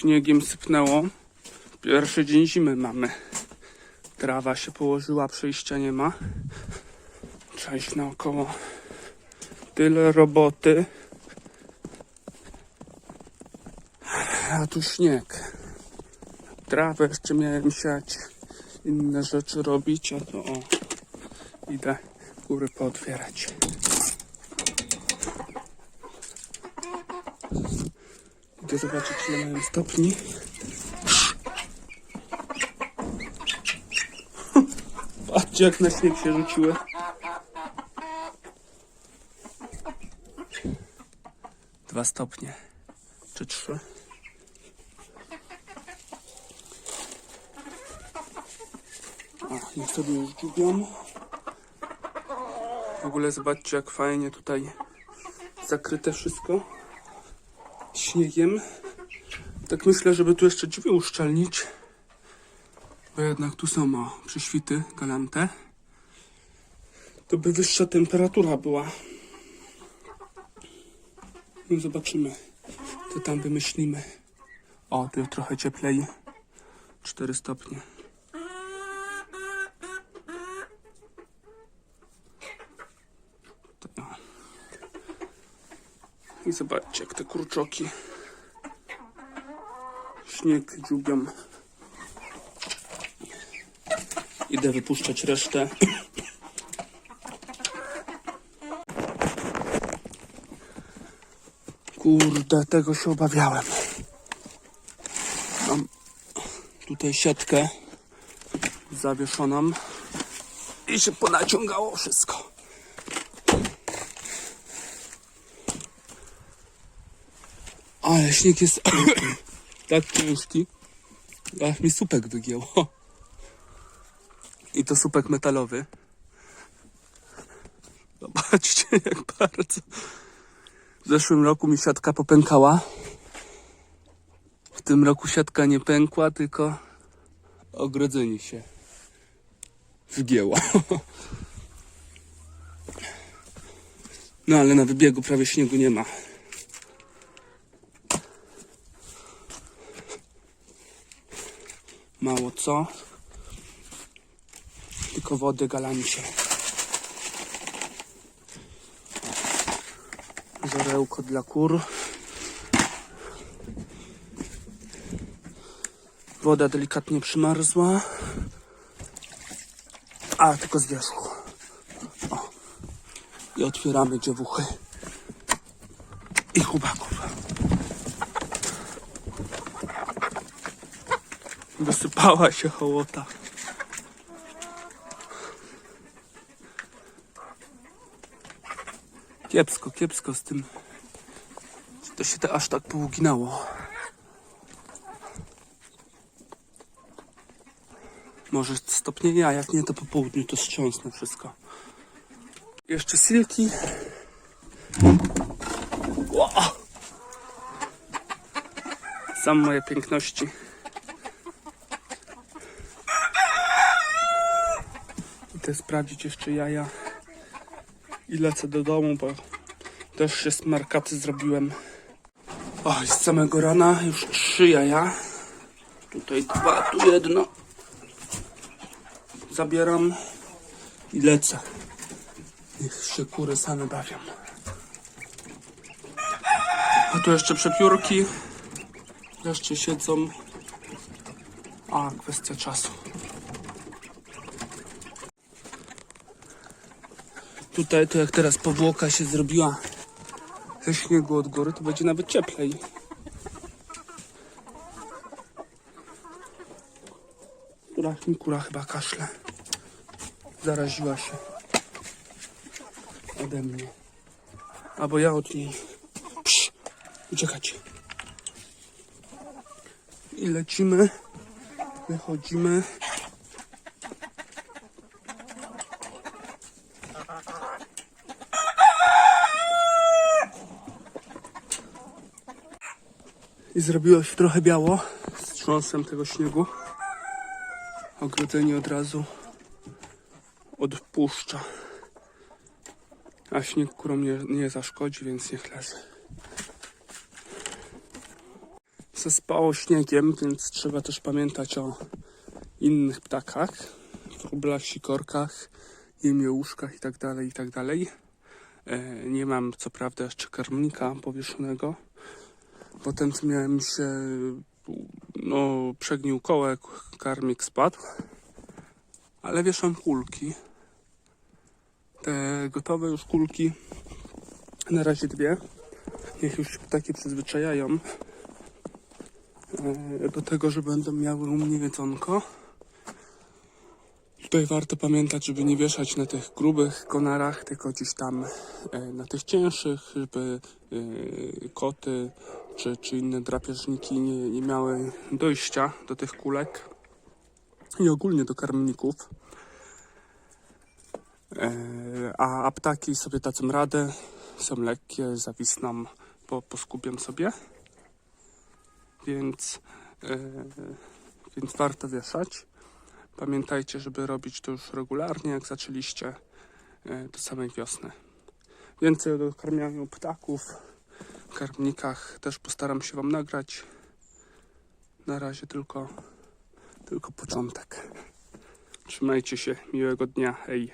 Śniegiem sypnęło. Pierwszy dzień zimy mamy. Trawa się położyła, przejścia nie ma. Trzeba iść naokoło. Tyle roboty. A tu śnieg. Trawę jeszcze miałem siać. Inne rzeczy robić, a to o. Idę góry pootwierać. Idę zobaczyć ile mają stopni. Patrzcie jak na śnieg się rzuciły. Dwa stopnie. Czy trzy? O, sobie już dżubią. W ogóle zobaczcie jak fajnie tutaj zakryte wszystko śniegiem. Tak myślę, żeby tu jeszcze drzwi uszczelnić. Bo jednak tu są o, przyświty galante. To by wyższa temperatura była. No zobaczymy. Co tam wymyślimy. O, tu jest trochę cieplej. 4 stopnie. I zobaczcie, jak te kurczoki śnieg dziubią. Idę wypuszczać resztę. Kurde, tego się obawiałem. Mam tutaj siatkę zawieszoną i się ponaciągało wszystko. Ale śnieg jest tak ciężki, aż mi supek wygięło. I to supek metalowy. Zobaczcie, jak bardzo. W zeszłym roku mi siatka popękała. W tym roku siatka nie pękła, tylko ogrodzenie się wygięło. No ale na wybiegu prawie śniegu nie ma. Co. Tylko wody galancie. Żarełko dla kur. Woda delikatnie przymarzła. A, tylko z wierzchu. O. I otwieramy dziewuchy. I chubaków. Wysypała się hołota. Kiepsko, kiepsko z tym. To się te aż tak pouginało. Może stopnieje, a jak nie, to po południu to strząsnę wszystko. Jeszcze silki. Ło! Sam moje piękności. Idę sprawdzić jeszcze jaja i lecę do domu, bo też się smarkaty zrobiłem. O, i z samego rana już trzy jaja. Tutaj dwa, tu jedno. Zabieram i lecę. Niech się kury same bawią. A tu jeszcze przepiórki. Jeszcze siedzą. A, kwestia czasu. Tutaj, to jak teraz powłoka się zrobiła ze śniegu od góry, to będzie nawet cieplej. Kura, kura chyba kaszle. Zaraziła się ode mnie. Albo ja od niej. Psz, uciekać. I lecimy. Wychodzimy. I zrobiło się trochę biało z trząsem tego śniegu. Ogrodzenie od razu odpuszcza. A śnieg kurom nie, nie zaszkodzi, więc niech leży. zaspało śniegiem, więc trzeba też pamiętać o innych ptakach, wróblach, sikorkach, jemiołuszkach i tak dalej, i tak. E, Nie mam co prawda jeszcze karmnika powieszonego. Potem miałem się, no przegnił kołek, karmik spadł. Ale wieszam kulki. Te gotowe już kulki, na razie dwie. Niech już ptaki przyzwyczajają e, do tego, że będą miały u mnie. Tutaj warto pamiętać, żeby nie wieszać na tych grubych konarach, tylko gdzieś tam e, na tych cięższych, żeby e, koty czy, czy inne drapieżniki nie, nie miały dojścia do tych kulek i ogólnie do karmników. E, A, a ptaki sobie dadzą radę, są lekkie, zawisną, po, poskubią sobie. Więc, e, więc warto wieszać. Pamiętajcie, żeby robić to już regularnie, jak zaczęliście e, do samej wiosny. Więcej o dokarmianiu ptaków, karmnikach też postaram się Wam nagrać. Na razie tylko, tylko początek. Trzymajcie się, miłego dnia, hej.